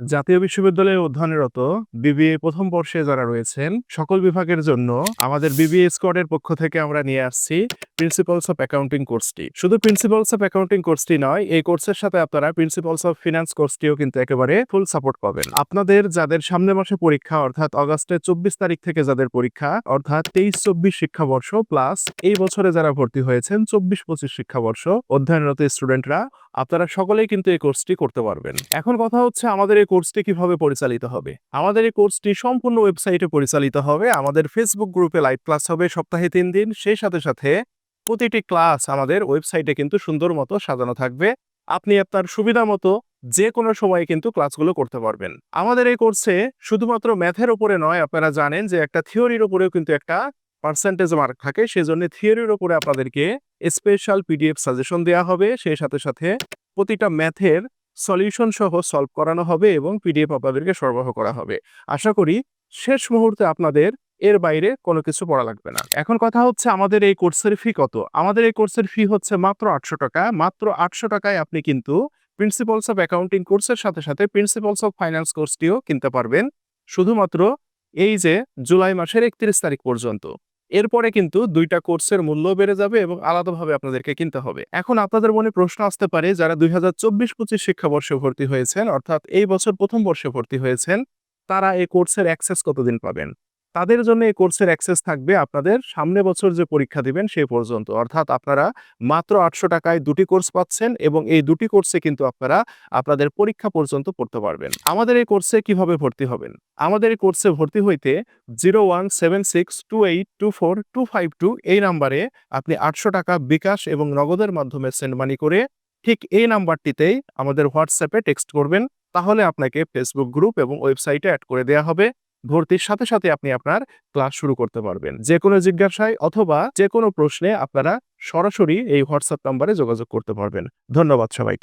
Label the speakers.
Speaker 1: জাতীয় বিশ্ববিদ্যালয়ে অধ্যয়নরত বিবিএ প্রথম বর্ষে যারা রয়েছেন, সকল বিভাগের জন্য আমাদের বিবিএ স্কোয়াডের পক্ষ থেকে আমরা নিয়ে আসছি প্রিন্সিপালস অফ অ্যাকাউন্টিং কোর্সটি শুধু প্রিন্সিপালস অফ অ্যাকাউন্টিং কোর্সটি নয়, এই কোর্সের সাথে আপনারা প্রিন্সিপালস অফ ফিনান্স কোর্সটিও কিন্তু একেবারে ফুল সাপোর্ট পাবেন। আপনাদের যাদের সামনে মাসে পরীক্ষা, অর্থাৎ অগস্টের চব্বিশ তারিখ থেকে যাদের পরীক্ষা, অর্থাৎ তেইশ চব্বিশ শিক্ষাবর্ষ প্লাস এই বছরে যারা ভর্তি হয়েছেন, চব্বিশ পঁচিশ শিক্ষাবর্ষ অধ্যয়নরত স্টুডেন্টরা আপনারা সকলেই কিন্তু এই কোর্সটি করতে পারবেন। এখন কথা হচ্ছে আমাদের এই কোর্সটি কীভাবে পরিচালিত হবে? আমাদের এই কোর্সটি সম্পূর্ণ ওয়েবসাইটে পরিচালিত হবে। আমাদের ফেসবুক গ্রুপে লাইভ ক্লাস হবে সপ্তাহে তিন দিন। সেই সাথে সাথে প্রতিটি ক্লাস আমাদের ওয়েবসাইটে কিন্তু সুন্দর মতো সাজানো থাকবে। আপনি আপনার সুবিধা মতো যে কোনো সময়ে কিন্তু ক্লাসগুলো করতে পারবেন। আমাদের এই কোর্সে শুধুমাত্র ম্যাথের উপরে নয়, আপনারা জানেন যে একটা থিওরির উপরেও কিন্তু একটা পার্সেন্টেজ মার্ক থাকে। সেজন্য থিওরির উপরে আপনাদেরকে স্পেশাল পিডিএফ সাজেশন দেওয়া হবে। সেই সাথে সাথে প্রতিটা ম্যাথের সলিউশন সহ সলভ করানো হবে এবং পিডিএফ আপনাদেরকে সরবরাহ করা হবে। আশা করি শেষ মুহূর্তে আপনাদের এর বাইরে কোনো কিছু পড়া লাগবে না। এখন কথা হচ্ছে আমাদের এই কোর্সের ফি কত? আমাদের এই কোর্সের ফি হচ্ছে মাত্র আটশো টাকা। মাত্র আটশো টাকায় আপনি কিন্তু প্রিন্সিপালস অফ অ্যাকাউন্টিং কোর্সের সাথে সাথে প্রিন্সিপালস অফ ফাইন্যান্স কোর্সটিও কিনতে পারবেন। শুধুমাত্র এই যে জুলাই মাসের একত্রিশ তারিখ পর্যন্ত। এরপরে কিন্তু দুইটা কোর্সের মূল্য বেড়ে যাবে এবং আলাদাভাবে আপনাদেরকে কিনতে হবে। এখন আপনাদের মনে প্রশ্ন আসতে পারে, যারা দুই হাজার চব্বিশ পঁচিশ শিক্ষাবর্ষে ভর্তি হয়েছেন, অর্থাৎ এই বছর প্রথম বর্ষে ভর্তি হয়েছেন, তারা এই কোর্সের অ্যাক্সেস কতদিন পাবেন? তাদের জন্য এই কোর্সের অ্যাক্সেস থাকবে আপনাদের সামনে বছর যে পরীক্ষা দিবেন সেই পর্যন্ত। অর্থাৎ আপনারা মাত্র আটশো টাকায় দুটি কোর্স পাচ্ছেন এবং এই দুটি কোর্সে কিন্তু আপনারা আপনাদের পরীক্ষা পর্যন্ত পড়তে পারবেন। আমাদের এই কোর্সে কীভাবে ভর্তি হবেন? আমাদের এই কোর্সে ভর্তি হইতে zero one seven six two eight two four two five two এই নাম্বারে আপনি আটশো টাকা বিকাশ এবং নগদের মাধ্যমে সেন্ড মানি করে ঠিক এই নাম্বারটিতেই আমাদের হোয়াটসঅ্যাপে টেক্সট করবেন। তাহলে আপনাকে ফেসবুক গ্রুপ এবং ওয়েবসাইটে অ্যাড করে দেওয়া হবে। ভর্তির সাথে সাথে আপনি আপনার ক্লাস শুরু করতে পারবেন। যে কোনো জিজ্ঞাসায় অথবা যে কোনো প্রশ্নে আপনারা সরাসরি এই হোয়াটসঅ্যাপ নাম্বারে যোগাযোগ করতে পারবেন। ধন্যবাদ সবাইকে।